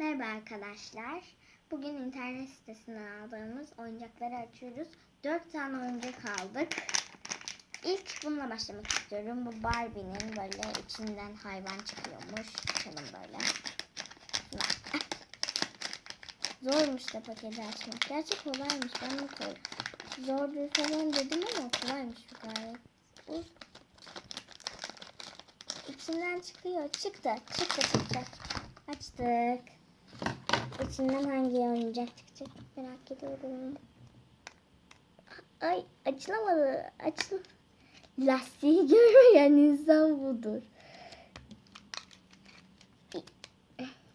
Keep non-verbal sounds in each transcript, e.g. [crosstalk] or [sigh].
Merhaba arkadaşlar. Bugün internet sitesinden aldığımız oyuncakları açıyoruz. 4 tane oyuncak aldık. İlk bununla başlamak istiyorum. Bu Barbie'nin böyle içinden hayvan çıkıyormuş. Açalım böyle. Zormuş da paketi açmak. Gerçi kolaymış. Ben de koy. Zordur falan dedim ama kolaymış bu gayet. Bu İçinden çıkıyor. Çıktı. Çıktı çıktı. Açtık. İçinden hangi oyuncak çıkacak merak ediyorum. Ay açılamadı. Açıl. Lastiği [laughs] görmeyen insan budur.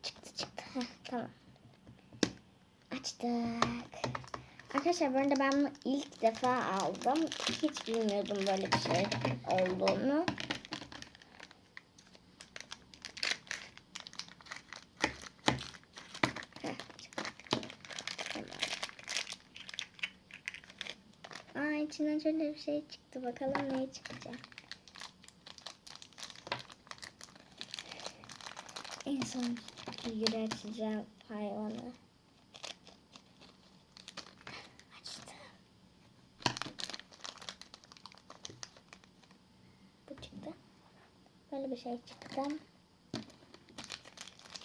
Çıktı çıktı. Heh, tamam. Açtık. Arkadaşlar bu arada ben bunu ilk defa aldım. Hiç bilmiyordum böyle bir şey olduğunu. Heh, çıktı. Tamam. Aa içinden şöyle bir şey çıktı. Bakalım ne çıkacak. En son figürü açacağım hayvanı. Açtım. Bu çıktı. Böyle bir şey çıktı.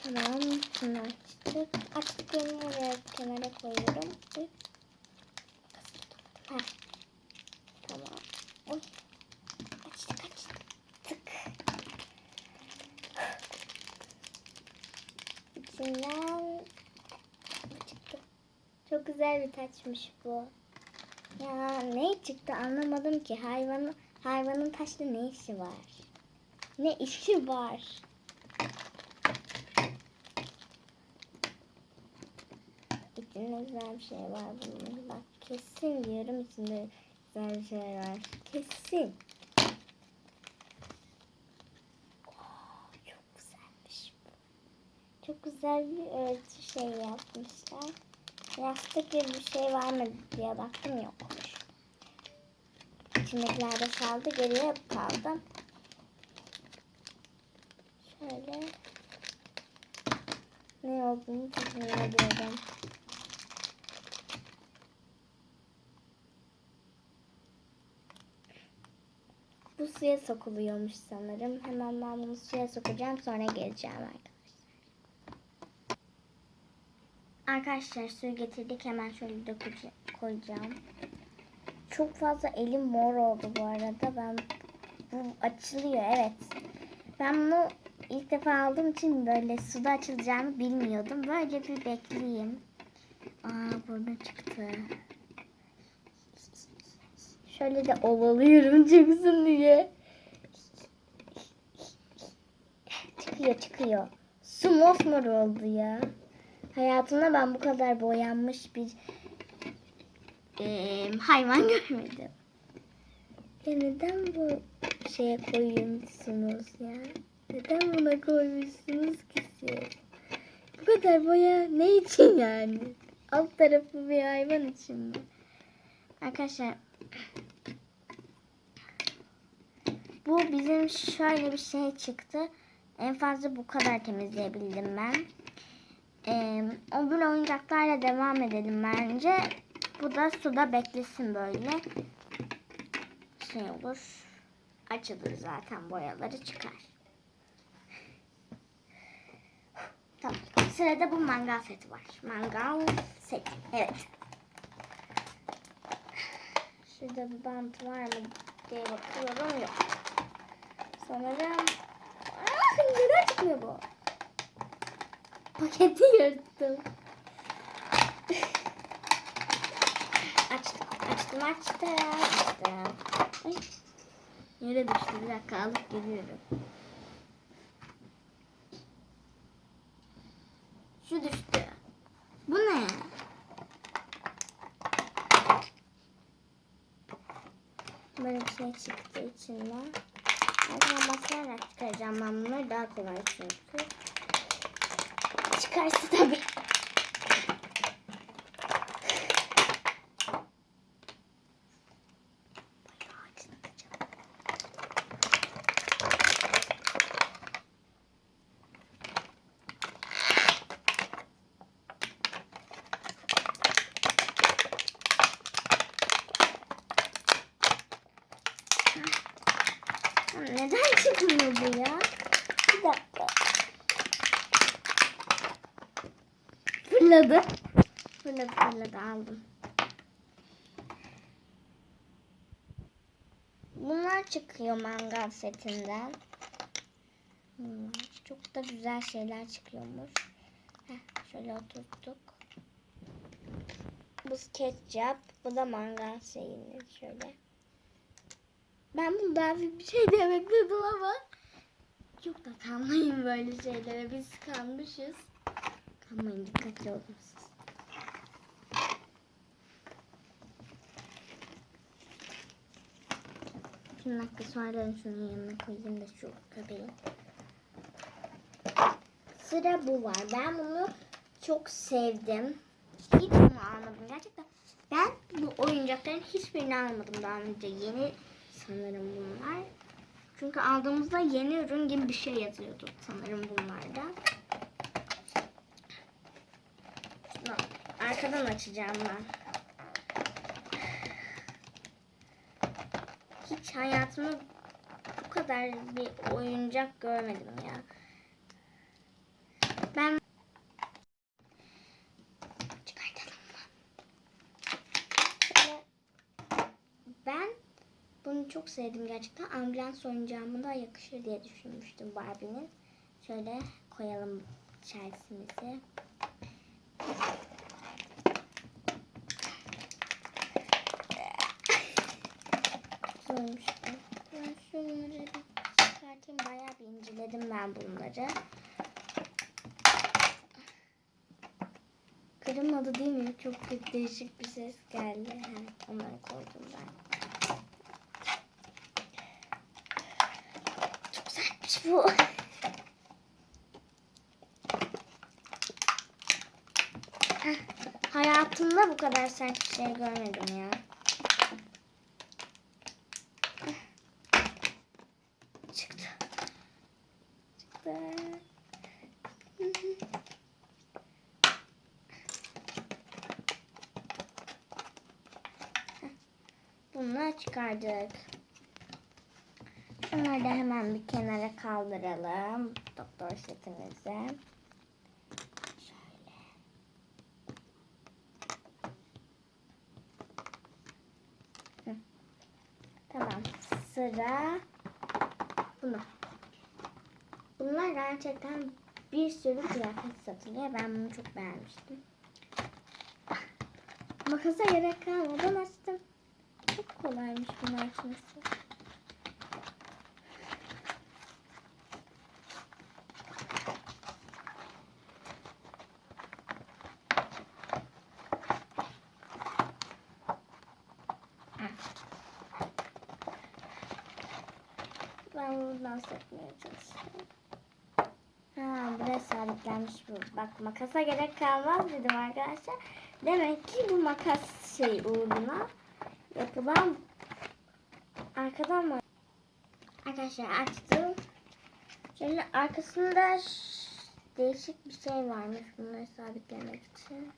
Tamam. Şunu açtık. Açtık kenara koyuyorum. Uy. Heh. Tamam. Uy. Açtık açtık. İçinden bu çıktı. Çok güzel bir taçmış bu. Ya ne çıktı anlamadım ki. Hayvanın hayvanın taşla ne işi var? Ne işi var? İçinde güzel bir şey var bunun. Bak kesin diyorum içinde güzel bir şey var. Kesin. Çok güzelmiş bu. Çok güzel bir örtü şey yapmışlar. Yastık gibi bir şey var mı diye baktım yokmuş. İçindekiler de kaldı. Geriye bu kaldı. Şöyle. Ne olduğunu tahmin ediyorum. Bu suya sokuluyormuş sanırım. Hemen ben bunu suya sokacağım sonra geleceğim arkadaşlar. Arkadaşlar suyu getirdik hemen şöyle dökeceğim, koyacağım. Çok fazla elim mor oldu bu arada. Ben bu açılıyor evet. Ben bunu ilk defa aldığım için böyle suda açılacağını bilmiyordum. Böyle bir bekleyeyim. Aa burnu çıktı. Şöyle de ovalıyorum çıksın diye. Çıkıyor çıkıyor. Su mosmor oldu ya. Hayatımda ben bu kadar boyanmış bir eee, hayvan görmedim. Ya neden bu şeye koyuyorsunuz ya? Neden buna koymuşsunuz ki siz? Bu kadar boya ne için yani? Alt tarafı bir hayvan için mi? Arkadaşlar bu bizim şöyle bir şey çıktı. En fazla bu kadar temizleyebildim ben. Ee, öbür oyuncaklarla devam edelim bence. Bu da suda beklesin böyle. Şey olur. Açılır zaten boyaları çıkar. Tamam. Sırada bu mangal seti var. Mangal seti. Evet. Şurada bir bant var mı diye bakıyorum. Yok. Sanırım... Aa, neden çıkmıyor bu? Paketi yırttım. açtım, açtım, açtım, açtım. Ay, yere düştü. Bir dakika alıp geliyorum. Şu düştü. Bu ne? Böyle bir şey çıktı içinden. Arkadan basarak çıkaracağım ben bunları daha kolay çünkü. Çıkarsa tabii. Bayağı acıtacağım. Fırladı. Fırladı fırladı aldım. Bunlar çıkıyor mangal setinden. Bunlar çok da güzel şeyler çıkıyormuş. Heh, şöyle oturttuk. Bu ketçap, bu da mangal şeyini şöyle. Ben bundan bir şey de bekledim ama çok da kanmayın böyle şeylere. Biz kanmışız. Kanmayın dikkatli olun siz. Şimdi dakika sonra şunun yanına koyayım da şu köpeği. Sıra bu var. Ben bunu çok sevdim. Hiç bunu almadım gerçekten. Ben bu oyuncakların hiçbirini almadım daha önce. Yeni sanırım bunlar. Çünkü aldığımızda yeni ürün gibi bir şey yazıyordu sanırım bunlarda. Şunu arkadan açacağım ben. Hiç hayatımda bu kadar bir oyuncak görmedim ya. Ben ben bunu çok sevdim gerçekten. Ambulans oyuncağıma da yakışır diye düşünmüştüm Barbie'nin. Şöyle koyalım içerisimizi. Olmuştu. Ben şunları bir çıkartayım. Bayağı bir inceledim ben bunları. Kırılmadı değil mi? Çok kötü değişik bir ses geldi. Ha, onları koydum ben. Çok güzelmiş bu. Hayatımda bu kadar sert bir şey görmedim ya. Çıktı. Çıktı. Bunu çıkardık. Şunları da hemen bir kenara kaldıralım. Doktor setimizi. Şöyle. Tamam. Sıra bunu. Bunlar gerçekten bir sürü kıyafet satılıyor. Ben bunu çok beğenmiştim. Makasa gerek kalmadan açtım. Kolaymış bunu açması. Ben bunu dans etmeye çalışıyorum. Ha, buraya sabitlenmiş bu. Bak makasa gerek kalmaz dedim arkadaşlar. Demek ki bu makas şey uğruna yapılan arkadan mı? Arkadaşlar açtım. Şöyle arkasında değişik bir şey varmış bunları sabitlemek için.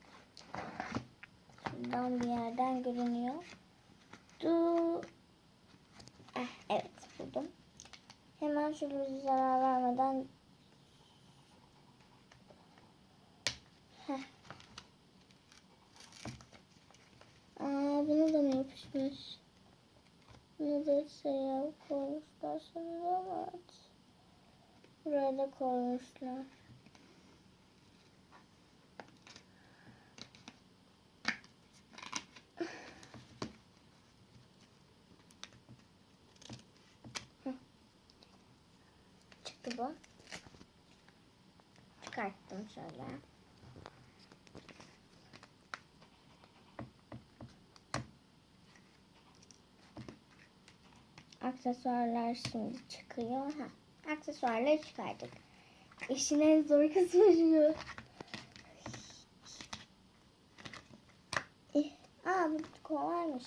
Şuradan bir yerden görünüyor. Du eh, evet buldum. Hemen bir zarar vermeden Heh. Aa, bunu da mı yapışmış? Şey koymuşlar sanırım evet. Buraya da koymuşlar. Çıktı bu. Çıkarttım şöyle. Aksesuarlar şimdi çıkıyor. Ha, aksesuarları çıkardık. İşin en zor kısmı şu. Aa bu kolaymış.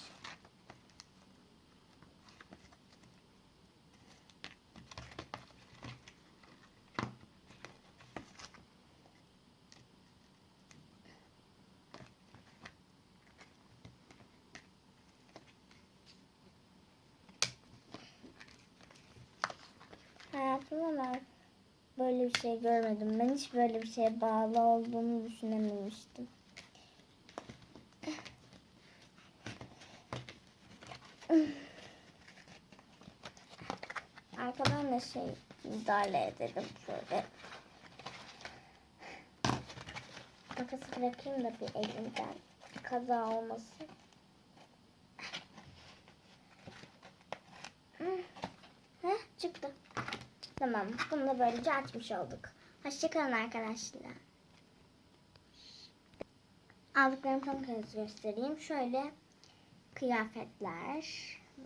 Hayatımda ben böyle bir şey görmedim. Ben hiç böyle bir şeye bağlı olduğumu düşünememiştim. Arkadan da şey müdahale edelim şöyle. Makası bırakayım da bir elimden kaza olmasın. Heh, çıktı. Tamam. Bunu da böylece açmış olduk. Hoşçakalın arkadaşlar. Aldıklarım tam kez göstereyim. Şöyle kıyafetler,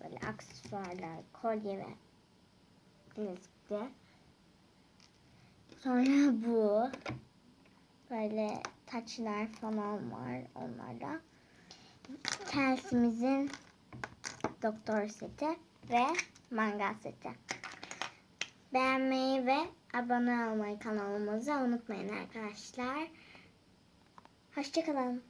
böyle aksesuarlar, kolye ve bilezikler. Sonra bu. Böyle taçlar falan var onlarda. Kelsimizin doktor seti ve manga seti. Beğenmeyi ve abone olmayı kanalımıza unutmayın arkadaşlar. Hoşçakalın.